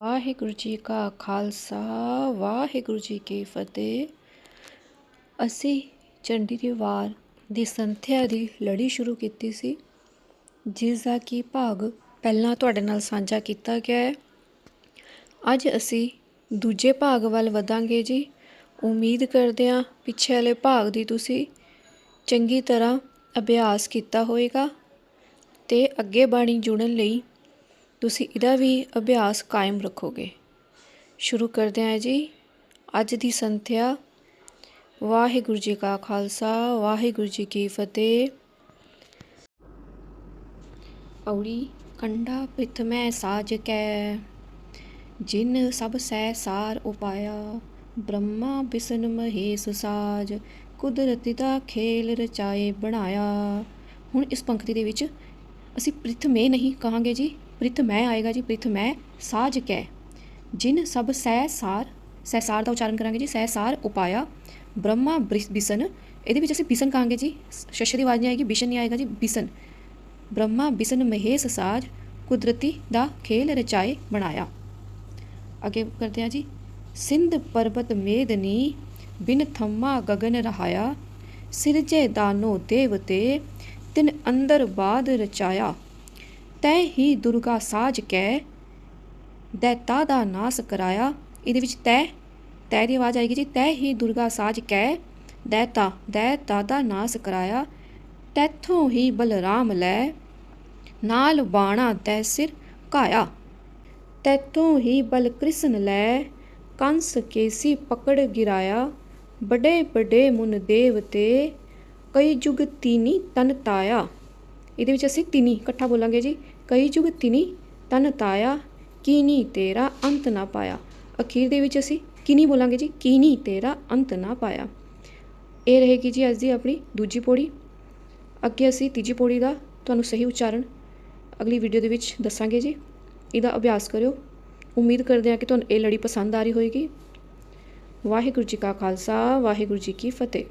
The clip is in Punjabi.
ਵਾਹਿਗੁਰੂ ਜੀ ਕਾ ਖਾਲਸਾ, ਵਾਹਿਗੁਰੂ ਜੀ ਕੀ ਫਤਿਹ। ਅਸੀਂ ਚੰਡੀ ਦੀ ਵਾਰ ਦੀ ਸੰਥਿਆ ਦੀ ਲੜੀ ਸ਼ੁਰੂ ਕੀਤੀ ਸੀ, ਜਿਸ ਦਾ ਕੀ ਭਾਗ ਪਹਿਲਾਂ ਤੁਹਾਡੇ ਨਾਲ ਸਾਂਝਾ ਕੀਤਾ ਗਿਆ ਹੈ। ਅੱਜ ਅਸੀਂ ਦੂਜੇ ਭਾਗ ਵੱਲ ਵਧਾਂਗੇ ਜੀ। ਉਮੀਦ ਕਰਦੇ ਹਾਂ ਪਿੱਛੇ ਵਾਲੇ ਭਾਗ ਦੀ ਤੁਸੀਂ ਚੰਗੀ ਤਰ੍ਹਾਂ ਅਭਿਆਸ ਕੀਤਾ ਹੋਵੇਗਾ ਤੇ ਅੱਗੇ ਬਾਣੀ ਜੁੜਨ ਲਈ ਤੁਸੀਂ ਇਹਦਾ ਵੀ ਅਭਿਆਸ ਕਾਇਮ ਰੱਖੋਗੇ। ਸ਼ੁਰੂ ਕਰਦੇ ਹਾਂ ਜੀ। ਅੱਜ ਦੀ ਸੰਥਿਆ ਵਾਹਿਗੁਰੂ ਜੀ ਕਾ ਖਾਲਸਾ, ਵਾਹਿਗੁਰੂ ਜੀ ਕੀ ਫਤਿਹ। ਔੜੀ ਕੰਡਾ ਪ੍ਰਿਥਮੈ ਸਾਜ ਕੈ। ਜਿਨ ਸਭ ਸੈ ਸਾਰ ਉਪਾਇਆ, ਬ੍ਰਹਮਾ ਬਿਸ਼ਨ ਮਹੇਸ਼ ਸਾਜ। ਕੁਦਰਤ ਦਾ ਖੇਲ ਰਚਾਏ ਬਣਾਇਆ। ਹੁਣ ਇਸ ਪੰਕਤੀ ਦੇ ਵਿੱਚ ਅਸੀਂ ਪ੍ਰਿਥਮੇ ਨਹੀਂ ਕਹਾਂਗੇ ਜੀ। ਪ੍ਰਿਥ ਮੈਂ ਆਏਗਾ ਜੀ, ਪ੍ਰਿਥ ਮੈਂ ਸਾਜ ਕੈ। ਜਿਨ ਸਭ ਸੈ ਸਾਰ ਸੈ ਸਾਰ ਦਾ ਉਚਾਰਨ ਕਰਾਂਗੇ ਜੀ ਸੈ ਸਾਰ ਉਪਾਇਆ, ਬ੍ਰਹਮਾ ਬ੍ਰਿ- ਬਿਸ਼ਨ। ਇਹਦੇ ਵਿੱਚ ਅਸੀਂ ਬਿਸ਼ਨ ਕਹਾਂਗੇ ਜੀ ਸ਼ਸ਼ ਦੀ ਆਵਾਜ਼ ਨਹੀਂ ਆਏਗੀ, ਬਿਸ਼ਨ ਨਹੀਂ ਆਏਗਾ ਜੀ, ਬਿਸ਼ਨ। ਬ੍ਰਹਮਾ ਬਿਸ਼ਨ ਮਹੇਸ਼ ਸਾਜ, ਕੁਦਰਤੀ ਦਾ ਖੇਲ ਰਚਾਏ ਬਣਾਇਆ। ਅੱਗੇ ਕਰਦੇ ਹਾਂ ਜੀ, ਸਿੰਧ ਪਰਬਤ ਮੇਦਨੀ ਬਿਨ ਥੰਮਾ ਗਗਨ ਰਹਾਇਆ, ਸਿਰਜੇ ਦਾਨੋ ਦੇਵਤੇ, ਤਿਨ ਅੰਦਰ ਬਾਦ ਰਚਾਇਆ। ਤੈ ਹੀ ਦੁਰਗਾ ਸਾਜ ਕੈ। ਦੈਤਾ ਦਾ ਨਾਸ ਕਰਾਇਆ। ਇਹਦੇ ਵਿੱਚ ਤੈ ਤੈ ਦੀ ਆਵਾਜ਼ ਆਏਗੀ ਜੀ। ਤੈ ਹੀ ਦੁਰਗਾ ਸਾਜ ਕੈ। ਦੈਤਾ ਦੈਤਾ ਦਾ ਨਾਸ ਕਰਾਇਆ। ਤੈਥੋਂ ਹੀ ਬਲਰਾਮ ਲੈ। ਨਾਲ ਬਾਣਾ ਤੈ ਸਿਰ ਘਾਇਆ। ਤੈਥੋਂ ਹੀ ਬਲਕ੍ਰਿਸ਼ਨ ਲੈ। ਕੰਸ ਕੇਸੀ ਪਕੜ ਗਿਰਾਇਆ। ਬੜੇ ਬੜੇ ਮੁਨ ਦੇਵਤੇ ਕਈ ਜੁਗ ਤੀਨੀ ਤਨ ਤਾਇਆ। ਇਹਦੇ ਵਿੱਚ ਅਸੀਂ ਤਿਨੀ ਇਕੱਠਾ ਬੋਲਾਂਗੇ ਜੀ। ਕਈ ਜੁਗ ਤਿਨੀ, ਤਨ ਤਾਇਆ, ਕੀਨੀ ਤੇਰਾ ਅੰਤ ਨਾ ਪਾਇਆ। ਅਖੀਰ ਦੇ ਵਿੱਚ ਅਸੀਂ ਕੀਨੀ ਬੋਲਾਂਗੇ ਜੀ? ਕੀਨੀ ਤੇਰਾ ਅੰਤ ਨਾ ਪਾਇਆ। ਇਹ ਰਹੇਗੀ ਜੀ ਅੱਜ ਦੀ ਆਪਣੀ ਦੂਜੀ ਪੌੜੀ। ਅੱਗੇ ਅਸੀਂ ਤੀਜੀ ਪੌੜੀ ਦਾ ਤੁਹਾਨੂੰ ਸਹੀ ਉਚਾਰਨ ਅਗਲੀ ਵੀਡੀਓ ਦੇ ਵਿੱਚ ਦੱਸਾਂਗੇ ਜੀ। ਇਹਦਾ ਅਭਿਆਸ ਕਰਿਓ। ਉਮੀਦ ਕਰਦੇ ਹਾਂ ਕਿ ਤੁਹਾਨੂੰ ਇਹ ਲੜੀ ਪਸੰਦ ਆ ਰਹੀ ਹੋਏਗੀ। ਵਾਹਿਗੁਰੂ ਜੀ ਕਾ ਖਾਲਸਾ, ਵਾਹਿਗੁਰੂ ਜੀ ਕੀ ਫਤਿਹ।